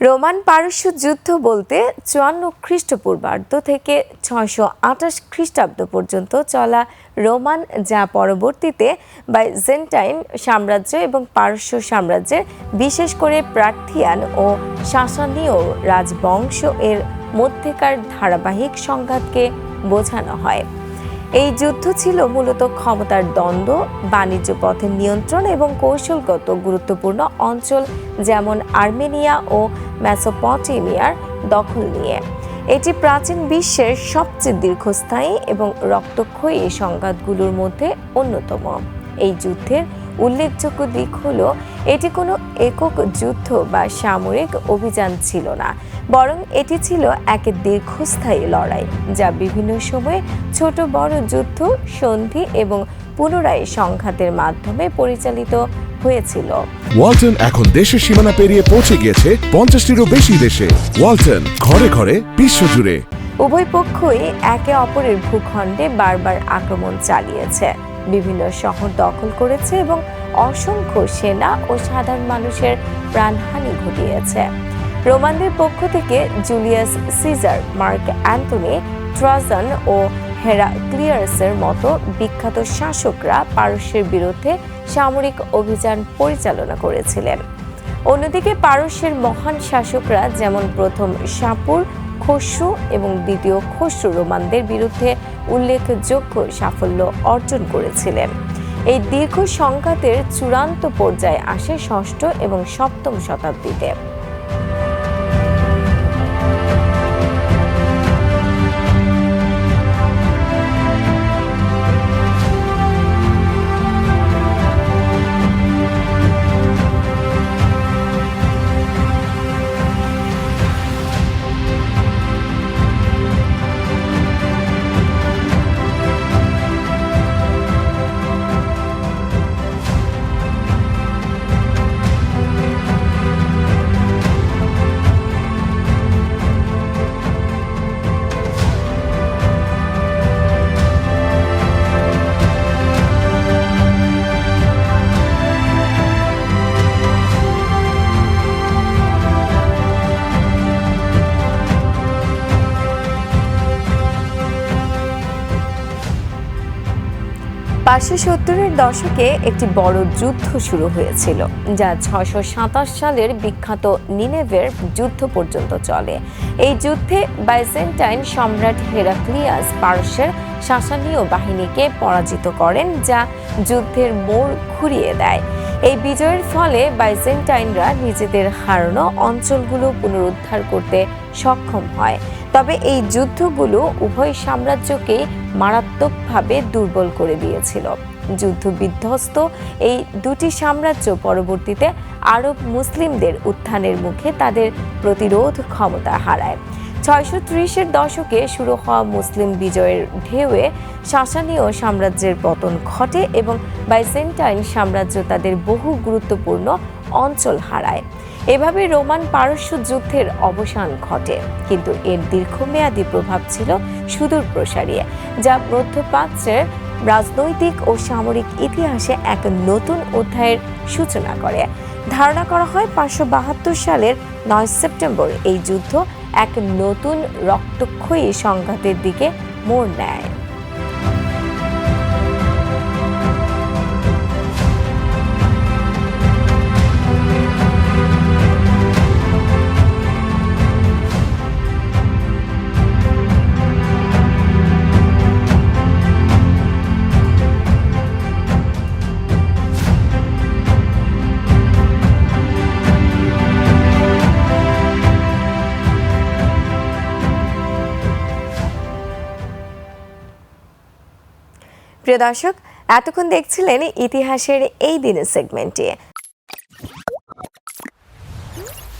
Roman পারস্য যুদ্ধ বলতে চুয়ান্ন খ্রিস্টপূর্বাব্দ থেকে ছয়শো আঠাশ খ্রিস্টাব্দ পর্যন্ত চলা রোমান, যা পরবর্তীতে বাইজেন্টাইন সাম্রাজ্য এবং পারস্য সাম্রাজ্যের বিশেষ করে প্রার্থিয়ান ও শাসানীয় রাজবংশ এর মধ্যেকার ধারাবাহিক সংঘাতকে বোঝানো হয়। এই যুদ্ধ ছিল মূলত ক্ষমতার দ্বন্দ্ব, বাণিজ্য পথের নিয়ন্ত্রণ এবং কৌশলগত গুরুত্বপূর্ণ অঞ্চল, যেমন আর্মেনিয়া ও ম্যাসোপটেমিয়ার দখল নিয়ে। এটি প্রাচীন বিশ্বের সবচেয়ে দীর্ঘস্থায়ী এবং রক্তক্ষয়ী সংঘাতগুলোর মধ্যে অন্যতম। এই যুদ্ধের উল্লেখযোগ্য দিক হল এটি কোনো একক যুদ্ধ বা সামরিক অভিযান ছিল না বরং এটি ছিল এক দীর্ঘস্থায়ী লড়াই যা বিভিন্ন সময়ে ছোট বড় যুদ্ধ সন্ধি এবং পুনরায় সংঘাতের মাধ্যমে পরিচালিত হয়েছিল। ওয়ালটন এখন দেশের সীমানা পেরিয়ে পৌঁছে গিয়েছে পঞ্চাশটিরও বেশি দেশে। ওয়ালটন ঘরে ঘরে বিশ্বজুড়ে। উভয় পক্ষই একে অপরের ভূখণ্ডে বারবার আক্রমণ চালিয়েছে। বিভিন্ন শহর দখল করেছে এবং অসংখ্য সেনা ও সাধারণ মানুষের প্রাণহানি ঘটিয়েছে। রোমানদের পক্ষ থেকে Julius Caesar, Mark Antony, Trajan ও হেরাক্লিয়ার্সের মতো বিখ্যাত শাসকরা পারস্যের বিরুদ্ধে সামরিক অভিযান পরিচালনা করেছিলেন। অন্যদিকে পারস্যের মহান শাসকরা যেমন প্রথম সাপুর খসরু এবং দ্বিতীয় খসরু রোমানদের বিরুদ্ধে উল্লেখযোগ্য সাফল্য অর্জন করেছিলেন। এই দীর্ঘ সংঘাতের চূড়ান্ত পর্যায়ে আসে ষষ্ঠ এবং সপ্তম শতাব্দীতে। পাঁচশো সত্তরের দশকে একটি বড় যুদ্ধ শুরু হয়েছিল, যা ছয়শো সাতাশ সালের বিখ্যাত নিনেভের যুদ্ধ পর্যন্ত চলে। এই যুদ্ধে বাইজেন্টাইন সম্রাট হেরাক্লিয়াস পারস্যের শাসানীয় বাহিনীকে পরাজিত করেন, যা যুদ্ধের মোড় ঘুরিয়ে দেয়। এই বিজয়ের ফলে বাইজেন্টাইনরা নিজেদের হারানো অঞ্চলগুলো পুনরুদ্ধার করতে সক্ষম হয়। তবে এই যুদ্ধগুলো উভয় সাম্রাজ্যকে মারাত্মকভাবে দুর্বল করে দিয়েছিল। যুদ্ধ বিধ্বস্ত এই দুটি সাম্রাজ্য পরবর্তীতে আরব মুসলিমদের উত্থানের মুখে তাদের প্রতিরোধ ক্ষমতা হারায়। ছয়শো ত্রিশের দশকে শুরু হওয়া মুসলিম বিজয়ের ঢেউয়ে শাসানীয় সাম্রাজ্যের পতন ঘটে এবং বাইজেন্টাইন সাম্রাজ্য তাদের বহু গুরুত্বপূর্ণ অঞ্চল হারায়। এভাবে রোমান পারস্য যুদ্ধের অবসান ঘটে। কিন্তু এর দীর্ঘমেয়াদী প্রভাব ছিল সুদূর প্রসারী যা মধ্যপ্রাচ্যের রাজনৈতিক ও সামরিক ইতিহাসে এক নতুন অধ্যায়ের সূচনা করে। ধারণা করা হয় পাঁচশো বাহাত্তর সালের নয় সেপ্টেম্বর এই যুদ্ধ এক নতুন রক্তক্ষয়ী সংঘাতের দিকে মোড় নেয়। প্রিয় দর্শক এতক্ষণ দেখছিলেন ইতিহাসের এই দিনের সেগমেন্টে